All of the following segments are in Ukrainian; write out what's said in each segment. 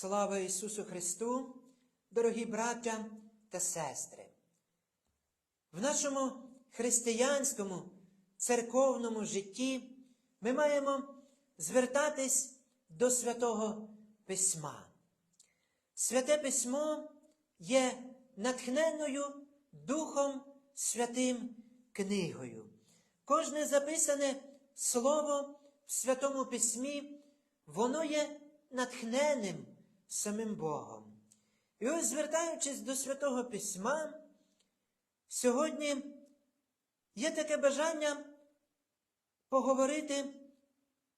Слава Ісусу Христу, дорогі браття та сестри! В нашому християнському церковному житті ми маємо звертатись до Святого Письма. Святе Письмо є натхненною Духом Святим книгою. Кожне записане слово в Святому Письмі, воно є натхненним самим Богом. І ось, звертаючись до Святого Письма, сьогодні є таке бажання поговорити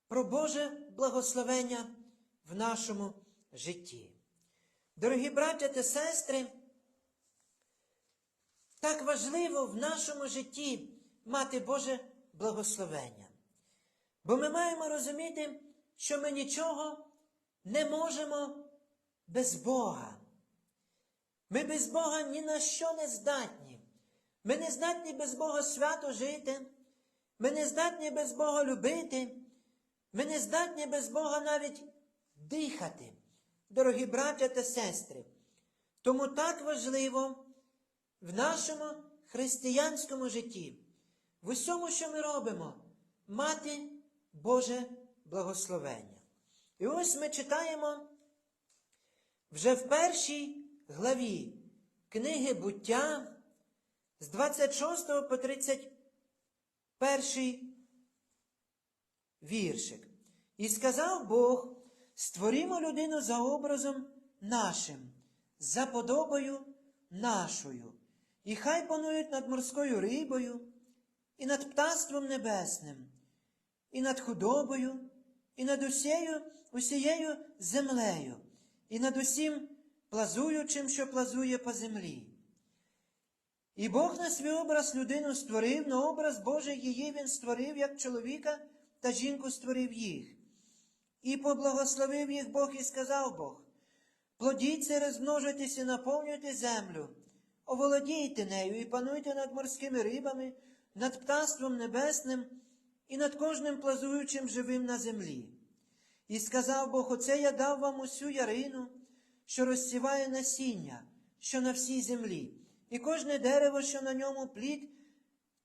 про Боже благословення в нашому житті. Дорогі браття та сестри, так важливо в нашому житті мати Боже благословення. Бо ми маємо розуміти, що ми нічого не можемо без Бога. Ми без Бога ні на що не здатні. Ми не здатні без Бога свято жити. Ми не здатні без Бога любити. Ми не здатні без Бога навіть дихати, дорогі браття та сестри. Тому так важливо в нашому християнському житті, в усьому, що ми робимо, мати Боже благословення. І ось ми читаємо вже в першій главі книги буття з 26 по 31 віршик. І сказав Бог, створімо людину за образом нашим, за подобою нашою, і хай панують над морською рибою, і над птаством небесним, і над худобою, і над усією, усією землею, і над усім плазуючим, що плазує по землі. І Бог на свій образ людину створив, на образ Божий її він створив, як чоловіка та жінку створив їх. І поблагословив їх Бог і сказав Бог, плодіться, розмножуйтеся, наповнюйте землю, оволодійте нею і пануйте над морськими рибами, над птаством небесним і над кожним плазуючим живим на землі. І сказав Бог, оце я дав вам усю ярину, що розсіває насіння, що на всій землі, і кожне дерево, що на ньому плід,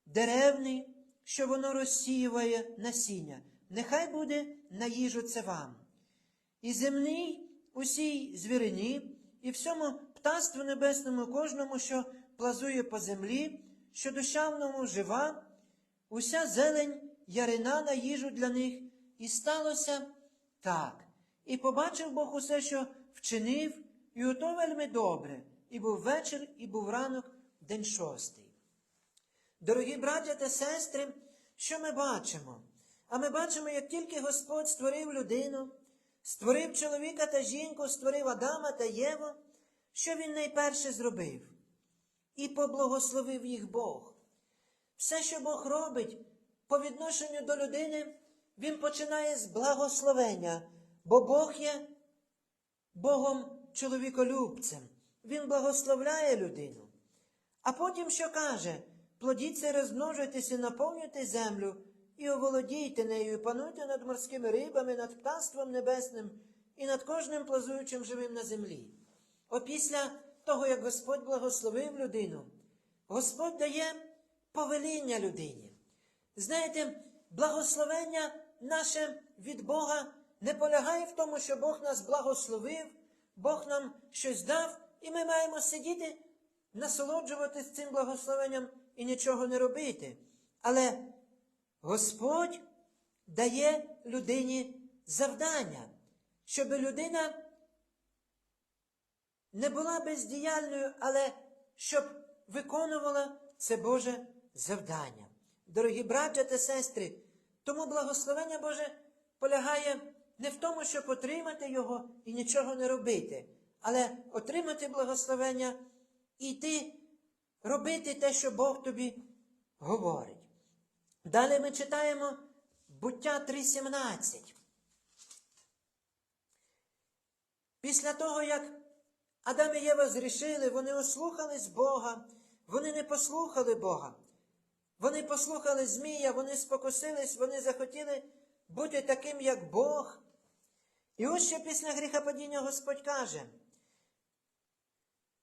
деревний, що воно розсіює насіння. Нехай буде на їжу це вам. І земній усій звірині, і всьому птаству небесному кожному, що плазує по землі, що душавному жива, уся зелень ярина на їжу для них, і сталося так. І побачив Бог усе, що вчинив, і ото вельми добре, і був вечір, і був ранок, день шостий. Дорогі браття та сестри, що ми бачимо? А ми бачимо, як тільки Господь створив людину, створив чоловіка та жінку, створив Адама та Єву, що він найперше зробив? І поблагословив їх Бог. Все, що Бог робить по відношенню до людини, Він починає з благословення, бо Бог є Богом чоловіколюбцем. Він благословляє людину. А потім що каже? Плодіться, розмножуйтеся, наповнюйте землю і оволодійте нею, і пануйте над морськими рибами, над птаством небесним і над кожним плазуючим живим на землі. Опісля того, як Господь благословив людину, Господь дає повеління людині. Знаєте, благословення наше від Бога не полягає в тому, що Бог нас благословив, Бог нам щось дав, і ми маємо сидіти, насолоджуватись цим благословенням і нічого не робити. Але Господь дає людині завдання, щоб людина не була бездіяльною, але щоб виконувала це Боже завдання. Дорогі браття та сестри, тому благословення Боже полягає не в тому, щоб отримати його і нічого не робити, але отримати благословення і йти робити те, що Бог тобі говорить. Далі ми читаємо буття 3.17. Після того, як Адам і Єва зрішили, вони ослухались Бога, вони не послухали Бога. Вони послухали Змія, вони спокусились, вони захотіли бути таким, як Бог. І ось ще після гріхопадіння Господь каже.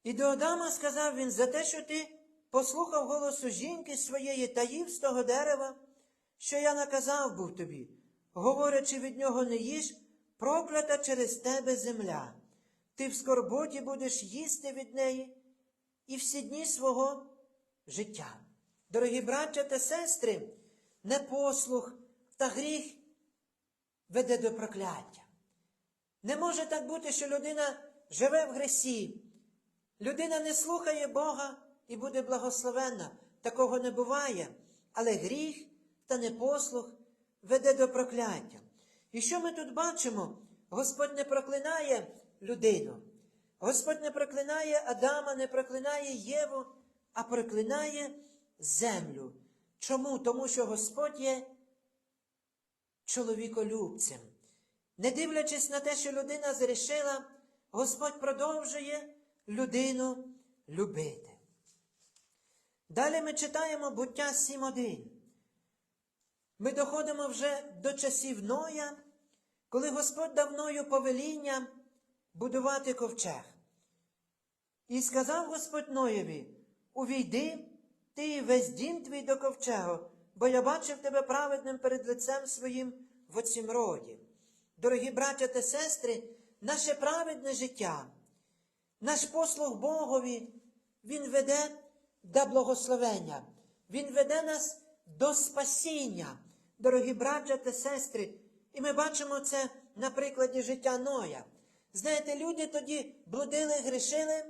І до Адама сказав він за те, що ти послухав голосу жінки своєї та їв з того дерева, що я наказав був тобі, говорячи від нього не їж, проклята через тебе земля. Ти в скорботі будеш їсти від неї і всі дні свого життя. Дорогі браття та сестри, непослух та гріх веде до прокляття. Не може так бути, що людина живе в гресі, людина не слухає Бога і буде благословенна. Такого не буває. Але гріх та непослух веде до прокляття. І що ми тут бачимо? Господь не проклинає людину. Господь не проклинає Адама, не проклинає Єву, а проклинає землю. Чому? Тому що Господь є чоловіколюбцем. Не дивлячись на те, що людина зрішила, Господь продовжує людину любити. Далі ми читаємо буття 7.1. Ми доходимо вже до часів Ноя, коли Господь дав Ною повеління будувати ковчег. І сказав Господь Ноєві, увійди ти весь дім твій до ковчегу, бо я бачив тебе праведним перед лицем своїм в оцім роді. Дорогі браття та сестри, наше праведне життя, наш послуг Богові, Він веде до благословення, Він веде нас до спасіння, дорогі браття та сестри. І ми бачимо це на прикладі життя Ноя. Знаєте, люди тоді блудили, грішили,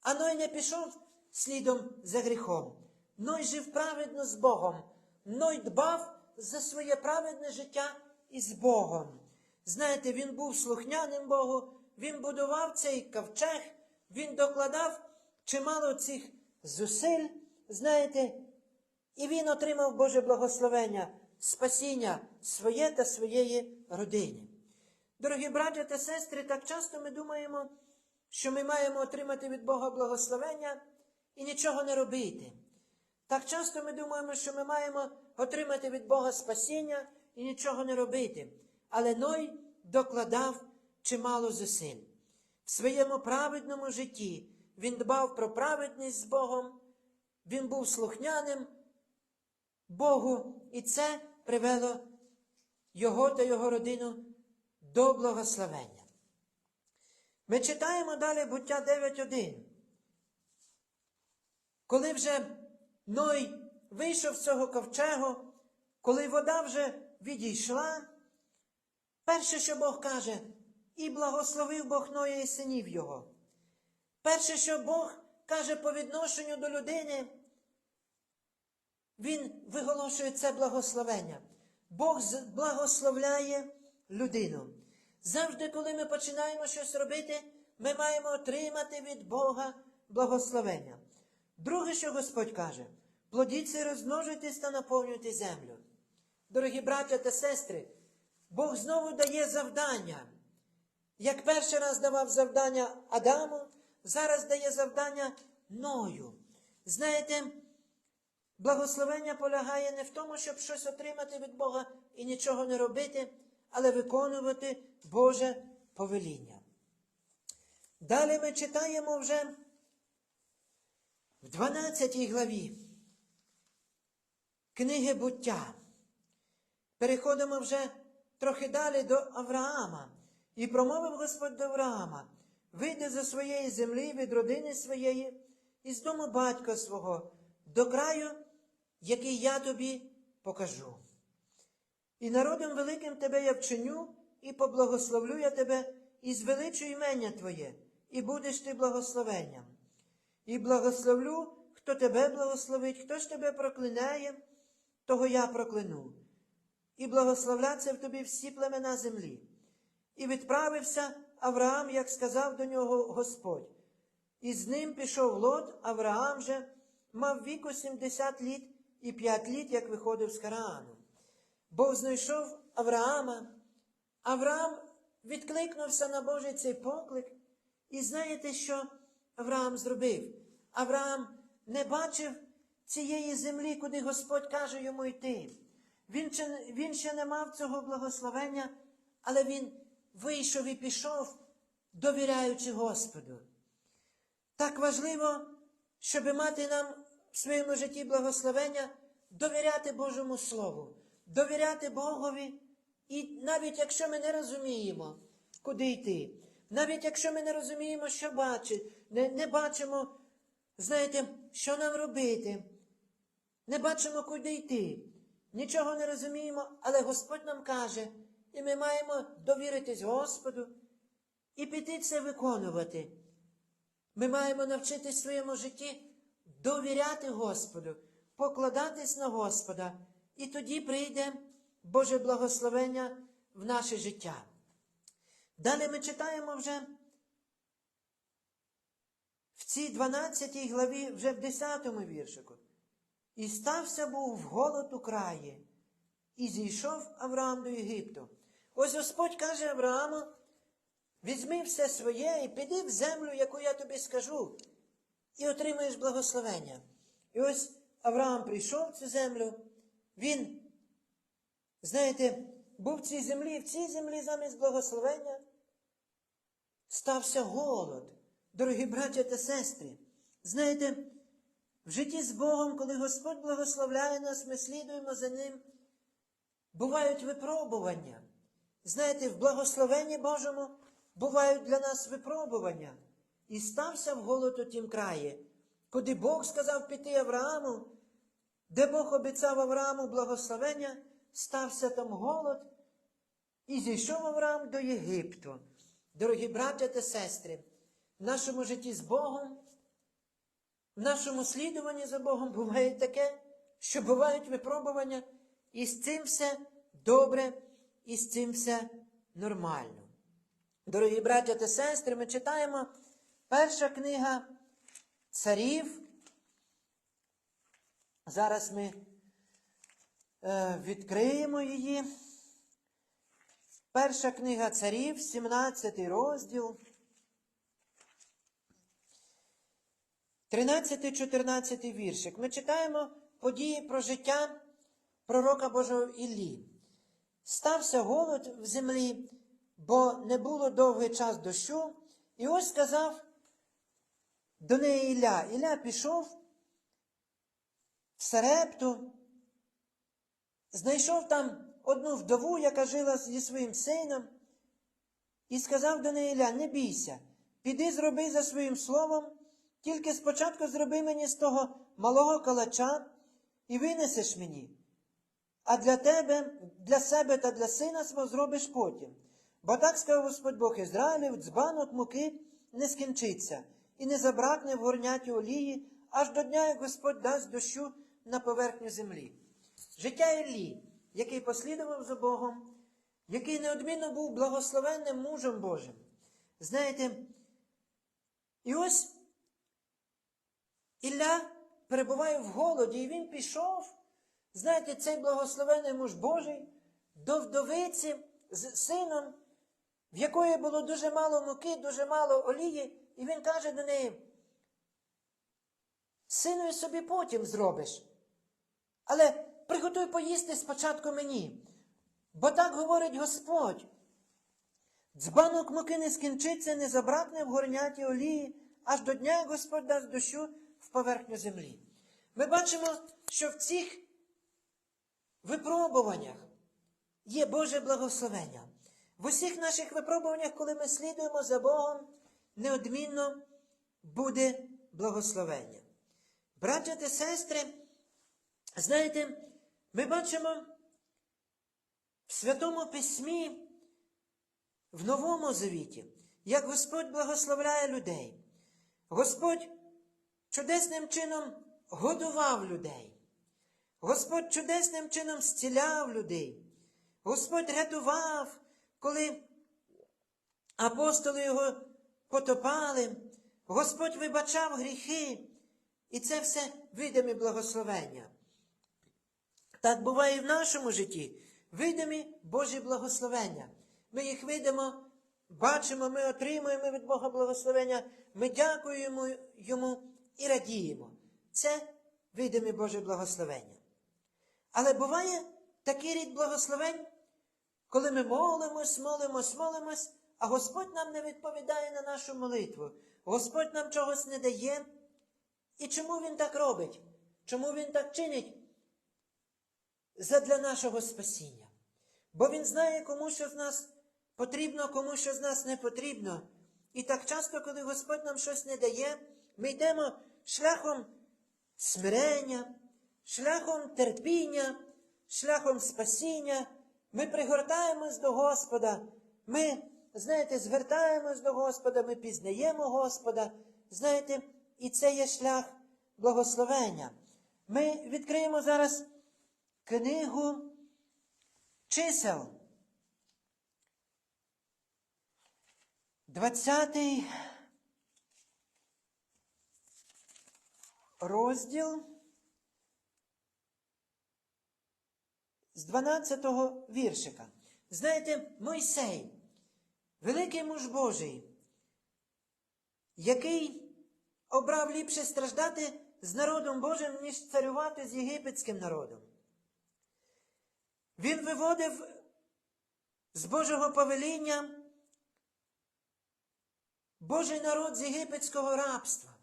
а Ной не пішов слідом за гріхом. Ной жив праведно з Богом. Ной дбав за своє праведне життя із Богом. Знаєте, він був слухняним Богу, він будував цей ковчег, він докладав чимало цих зусиль, знаєте, і він отримав Боже благословення, спасіння своє та своєї родини. Дорогі браття та сестри, так часто ми думаємо, що ми маємо отримати від Бога благословення і нічого не робити. Так часто ми думаємо, що ми маємо отримати від Бога спасіння і нічого не робити. Але Ной докладав чимало зусиль. В своєму праведному житті він дбав про праведність з Богом, він був слухняним Богу, і це привело його та його родину до благословення. Ми читаємо далі буття 9.1. Коли вже Ной вийшов з цього ковчегу, коли вода вже відійшла, перше, що Бог каже, і благословив Бог Ноя і синів його. Перше, що Бог каже по відношенню до людини, Він виголошує це благословення. Бог благословляє людину. Завжди, коли ми починаємо щось робити, ми маємо отримати від Бога благословення. Друге, що Господь каже, плодіться розмножуйтесь та наповнюйте землю. Дорогі браття та сестри, Бог знову дає завдання. Як перший раз давав завдання Адаму, зараз дає завдання Ною. Знаєте, благословення полягає не в тому, щоб щось отримати від Бога і нічого не робити, але виконувати Боже повеління. Далі ми читаємо вже в 12 главі книги буття. Переходимо вже трохи далі до Авраама. І промовив Господь до Авраама, вийди за своєї землі від родини своєї і з дому батька свого, до краю, який я тобі покажу. І народом великим тебе я вчиню, і поблагословлю я тебе, і звеличу імення Твоє, і будеш ти благословенням. І благословлю, хто тебе благословить, хто ж тебе проклинає, того я прокляну. І благословляться в тобі всі племена землі. І відправився Авраам, як сказав до нього Господь. І з ним пішов лот, Авраам же мав віку 70 літ і 5 літ, як виходив з Караану. Бог знайшов Авраама. Авраам відкликнувся на Божий цей поклик. І знаєте, що Авраам зробив? Авраам не бачив цієї землі, куди Господь каже йому йти. Він ще, він ще не мав цього благословення, але він вийшов і пішов, довіряючи Господу. Так важливо, щоб мати нам в своєму житті благословення, довіряти Божому Слову, довіряти Богові, і навіть якщо ми не розуміємо, куди йти, навіть якщо ми не розуміємо, що бачити, не, не бачимо, знаєте, що нам робити, не бачимо, куди йти, нічого не розуміємо, але Господь нам каже, і ми маємо довіритись Господу і піти це виконувати. Ми маємо навчитись в своєму житті довіряти Господу, покладатись на Господа, і тоді прийде Боже благословення в наше життя. Далі ми читаємо вже цій 12 главі, вже в 10 віршику. І стався був в голод у краї, і зійшов Авраам до Єгипту. Ось Господь каже Аврааму, візьми все своє і піди в землю, яку я тобі скажу, і отримаєш благословення. І ось Авраам прийшов в цю землю, він, знаєте, був в цій землі, в цій землі замість благословення стався голод. Дорогі браття та сестри, знаєте, в житті з Богом, коли Господь благословляє нас, ми слідуємо за Ним, бувають випробування. Знаєте, в благословенні Божому бувають для нас випробування. І стався в голод у тім краї, куди Бог сказав піти Аврааму, де Бог обіцяв Аврааму благословення, стався там голод, і зійшов Авраам до Єгипту. Дорогі браття та сестри, в нашому житті з Богом, в нашому слідуванні за Богом буває таке, що бувають випробування, і з цим все добре, і з цим все нормально. Дорогі браття та сестри, ми читаємо перша книга царів. Зараз ми е, відкриємо її. Перша книга царів, 17 розділ. 13-14 віршик. Ми читаємо події про життя пророка Божого Іллі. Стався голод в землі, бо не було довгий час дощу. І ось сказав до неї Ілля. Ілля пішов в Сарепту, знайшов там одну вдову, яка жила зі своїм сином, і сказав до неї Ілля, не бійся, піди зроби за своїм словом, тільки спочатку зроби мені з того малого калача і винесеш мені. А для тебе, для себе та для сина свого зробиш потім. Бо так сказав Господь Бог Ізраїлів, дзбанок муки не скінчиться, і не забракне в горняті олії, аж до дня, як Господь дасть дощу на поверхню землі. Життя Іллі, який послідував за Богом, який неодмінно був благословенним мужем Божим. Знаєте, і ось Ілля перебуває в голоді, і він пішов, знаєте, цей благословений муж Божий, до вдовиці з сином, в якої було дуже мало муки, дуже мало олії, і він каже до неї, синові собі потім зробиш. Але приготуй поїсти спочатку мені. Бо так говорить Господь. Дзбанок муки не скінчиться, не забракне в горняті олії, аж до дня Господь дасть в поверхню землі. Ми бачимо, що в цих випробуваннях є Боже благословення. В усіх наших випробуваннях, коли ми слідуємо за Богом, неодмінно буде благословення. Браття та сестри, знаєте, ми бачимо в Святому Письмі, в Новому Завіті, як Господь благословляє людей. Господь чудесним чином годував людей. Господь чудесним чином зціляв людей. Господь рятував, коли апостоли його потопали. Господь вибачав гріхи. І це все видимі благословення. Так буває і в нашому житті. Видимі Божі благословення. Ми їх видимо, бачимо, ми отримуємо від Бога благословення, ми дякуємо Йому і радіємо. Це видимі Боже благословення. Але буває такий рід благословень, коли ми молимось, молимось, молимось, а Господь нам не відповідає на нашу молитву. Господь нам чогось не дає. І чому Він так робить? Чому Він так чинить? Задля нашого спасіння. Бо Він знає, кому що з нас потрібно, кому що з нас не потрібно. І так часто, коли Господь нам щось не дає, ми йдемо шляхом смирення, шляхом терпіння, шляхом спасіння. Ми пригортаємось до Господа. Ми, знаєте, звертаємось до Господа, ми пізнаємо Господа. Знаєте, і це є шлях благословення. Ми відкриємо зараз книгу чисел. 20 розділ з 12-го віршика. Знаєте, Мойсей, великий муж Божий, який обрав ліпше страждати з народом Божим, ніж царювати з єгипетським народом. Він виводив з Божого повеління Божий народ з єгипетського рабства.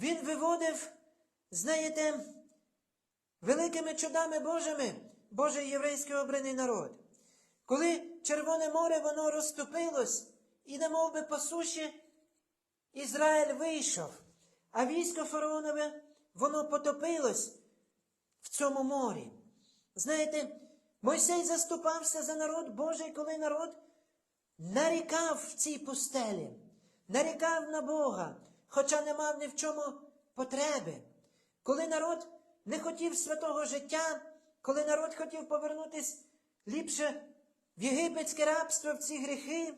Він виводив, знаєте, великими чудами Божими Божий єврейський обраний народ. Коли Червоне море воно розступилось, і немов би по суші Ізраїль вийшов, а військо фараонове воно потопилось в цьому морі. Знаєте, Мойсей заступався за народ Божий, коли народ нарікав в цій пустелі, нарікав на Бога, хоча не мав ні в чому потреби. Коли народ не хотів святого життя, коли народ хотів повернутися ліпше в єгипетське рабство, в ці гріхи,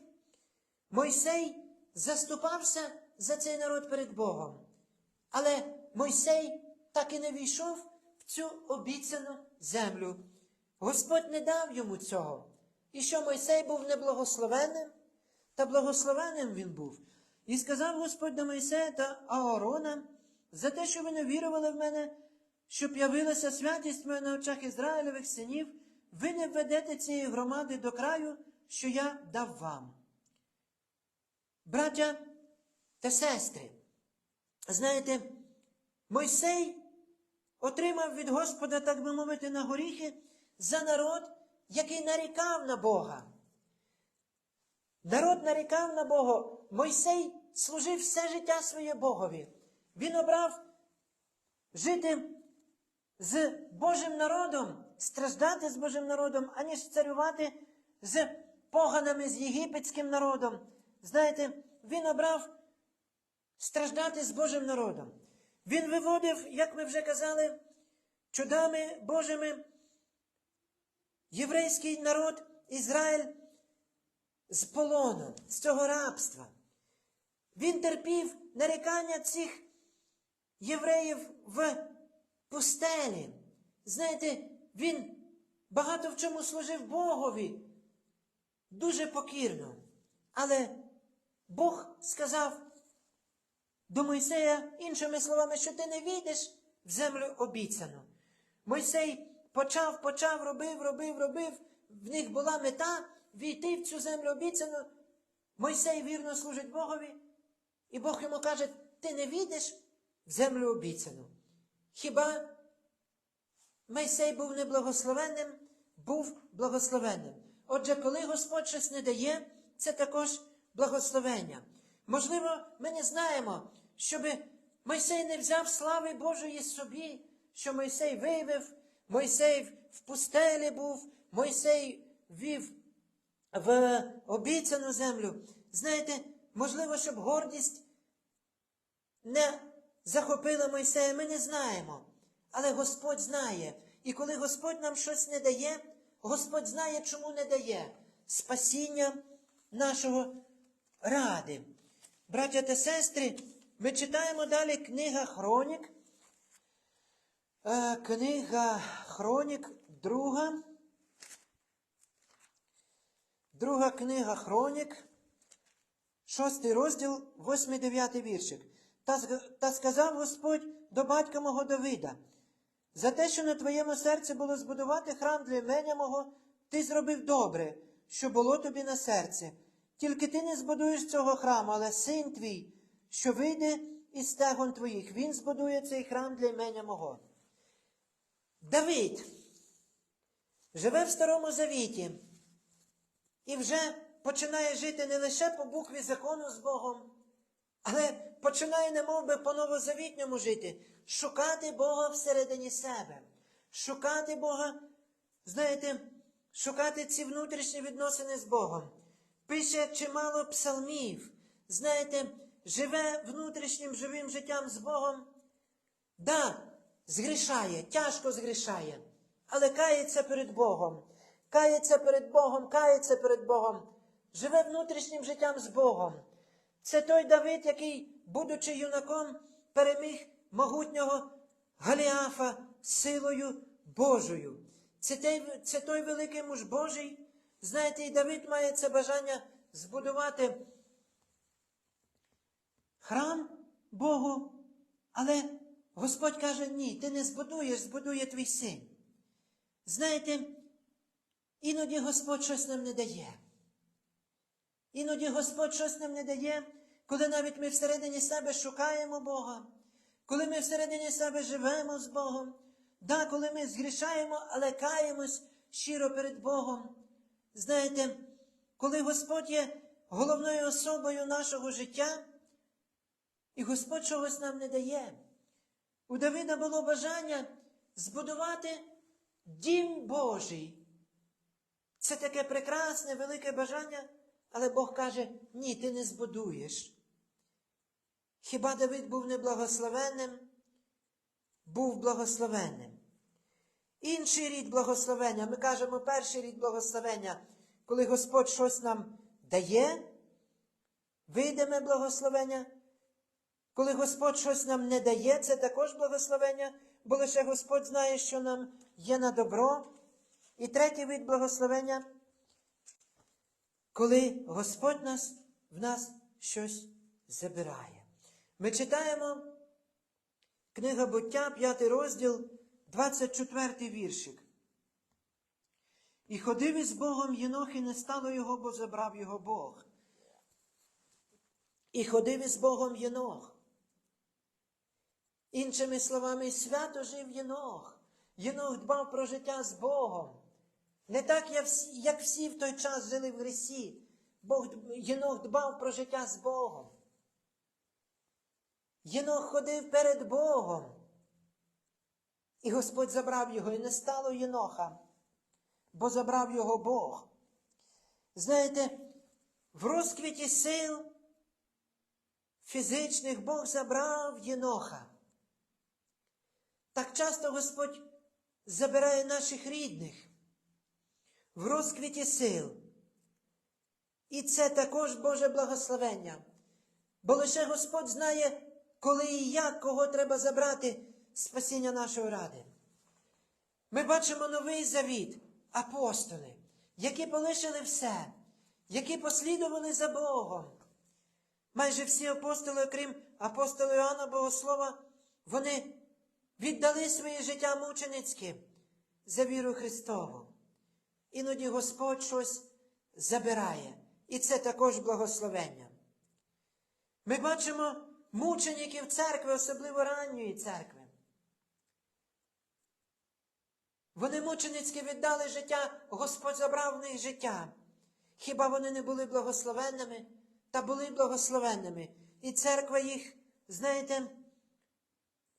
Мойсей заступався за цей народ перед Богом. Але Мойсей так і не війшов в цю обіцяну землю. Господь не дав йому цього. І що Мойсей був неблагословенним, та благословенним він був. І сказав Господь до Мойсея та Аарона за те, що ви не вірували в мене, щоб явилася святість моя на очах Ізраїлевих синів, ви не введете цієї громади до краю, що я дав вам. Браття та сестри, знаєте, Мойсей отримав від Господа, так би мовити, на горіхи за народ, який нарікав на Бога. Народ нарікав на Бога. Мойсей служив все життя своє Богові. Він обрав жити з Божим народом, страждати з Божим народом, аніж царювати з поганами, з єгипетським народом. Знаєте, він обрав страждати з Божим народом. Він виводив, як ми вже казали, чудами Божими єврейський народ Ізраїль з полону, з цього рабства. Він терпів нарікання цих євреїв в пустелі. Знаєте, він багато в чому служив Богові, дуже покірно. Але Бог сказав до Мойсея іншими словами, що ти не війдеш в землю обіцяну. Мойсей почав, почав, робив, робив, робив. В них була мета війти в цю землю обіцяну. Мойсей вірно служить Богові, і Бог йому каже, ти не війдеш в землю обіцяну. Хіба Мойсей був неблагословенним, був благословенним. Отже, коли Господь щось не дає, це також благословення. Можливо, ми не знаємо, щоби Мойсей не взяв слави Божої собі, що Мойсей виявив, Мойсей в пустелі був, Мойсей вів в обіцяну землю. Знаєте, можливо, щоб гордість не захопила Мойсея, ми не знаємо. Але Господь знає. І коли Господь нам щось не дає, Господь знає, чому не дає. Спасіння нашого ради. Браття та сестри, ми читаємо далі книга Хронік. Е, Книга Хронік, друга. Друга книга Хронік, шостий розділ, восьмий дев'ятий віршик. Та, та сказав Господь до батька мого Давида, За те, що на твоєму серці було збудувати храм для імення мого, ти зробив добре, що було тобі на серці. Тільки ти не збудуєш цього храму, але син твій, що вийде із стегон твоїх, він збудує цей храм для імення мого. Давид живе в Старому Завіті і вже починає жити не лише по букві закону з Богом, але починає немов би по новозавітньому жити, шукати Бога всередині себе, шукати Бога, знаєте, шукати ці внутрішні відносини з Богом. Пише чимало псалмів, знаєте, живе внутрішнім живим життям з Богом. Да, згрішає, тяжко згрішає, але кається перед Богом, кається перед Богом, кається перед Богом, живе внутрішнім життям з Богом. Це той Давид, який, будучи юнаком, переміг могутнього Галіафа силою Божою. Це той, це той великий муж Божий. Знаєте, і Давид має це бажання збудувати храм Богу, але Господь каже, ні, ти не збудуєш, збудує твій син. Знаєте, іноді Господь щось нам не дає. Іноді Господь щось нам не дає, коли навіть ми всередині себе шукаємо Бога, коли ми всередині себе живемо з Богом, да, коли ми згрішаємо, але каємось щиро перед Богом. Знаєте, коли Господь є головною особою нашого життя, і Господь чогось нам не дає. У Давида було бажання збудувати дім Божий. Це таке прекрасне, велике бажання, але Бог каже, ні, ти не збудуєш. Хіба Давид був неблагословенним? Був благословенним. Інший рід благословення, ми кажемо перший рід благословення, коли Господь щось нам дає, видиме благословення. Коли Господь щось нам не дає, це також благословення, бо лише Господь знає, що нам є на добро. І третій вид благословення, коли Господь нас, в нас щось забирає. Ми читаємо книга буття, 5 розділ, 24 віршик. І ходив із Богом Єнох, і не стало його, бо забрав його Бог. І ходив із Богом Єнох. Іншими словами, свято жив Єнох. Єнох дбав про життя з Богом. Не так, як всі в той час жили в грісі. Бог, Єнох дбав про життя з Богом. Єнох ходив перед Богом. І Господь забрав його, і не стало Єноха, бо забрав його Бог. Знаєте, в розквіті сил фізичних Бог забрав Єноха. Так часто Господь забирає наших рідних в розквіті сил. І це також Боже благословення. Бо лише Господь знає, коли і як, кого треба забрати спасіння нашої ради. Ми бачимо новий завіт, апостоли, які полишили все, які послідували за Богом. Майже всі апостоли, окрім апостола Іоанна Богослова, вони віддали своє життя мученицьке за віру Христову. Іноді Господь щось забирає. І це також благословення. Ми бачимо мучеників церкви, особливо ранньої церкви. Вони мученицьки віддали життя, Господь забрав в них життя. Хіба вони не були благословенними? Та були благословенними. І церква їх, знаєте,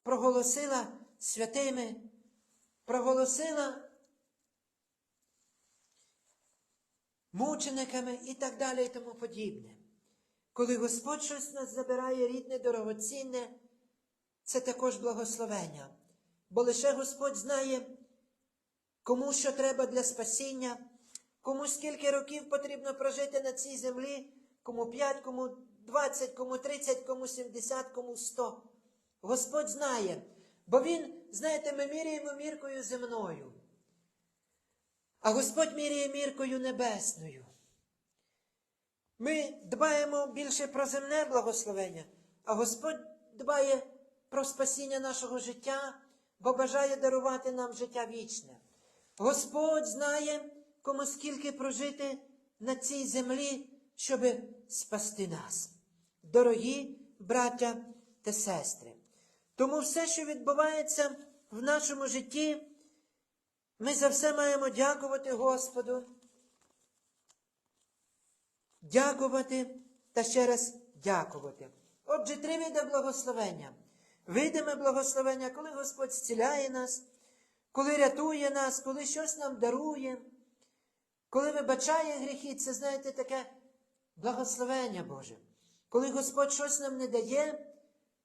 проголосила святими, проголосила мучениками і так далі і тому подібне. Коли Господь щось нас забирає рідне, дорогоцінне, це також благословення. Бо лише Господь знає, кому що треба для спасіння, кому скільки років потрібно прожити на цій землі, кому 5, кому 20, кому 30, кому 70, кому 100. Господь знає, бо Він, знаєте, ми міряємо міркою земною. А Господь міряє міркою небесною. Ми дбаємо більше про земне благословення, а Господь дбає про спасіння нашого життя, бо бажає дарувати нам життя вічне. Господь знає, кому скільки прожити на цій землі, щоб спасти нас. Дорогі браття та сестри. Тому все, що відбувається в нашому житті, ми за все маємо дякувати Господу. Дякувати та ще раз дякувати. Отже, три види благословення. Видиме благословення, коли Господь зціляє нас, коли рятує нас, коли щось нам дарує, коли вибачає гріхи, це, знаєте, таке благословення Боже. Коли Господь щось нам не дає,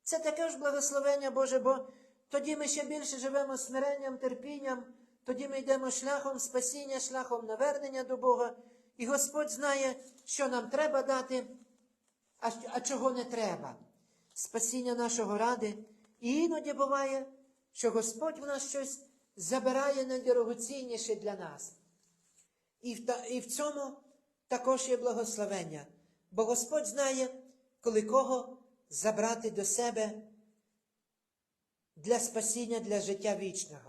це таке ж благословення Боже, бо тоді ми ще більше живемо смиренням, терпінням, тоді ми йдемо шляхом спасіння, шляхом навернення до Бога. І Господь знає, що нам треба дати, а, а чого не треба. Спасіння нашого ради. І іноді буває, що Господь в нас щось забирає найдорогоцінніше для нас. І в, та, і в цьому також є благословення. Бо Господь знає, коли кого забрати до себе для спасіння, для життя вічного.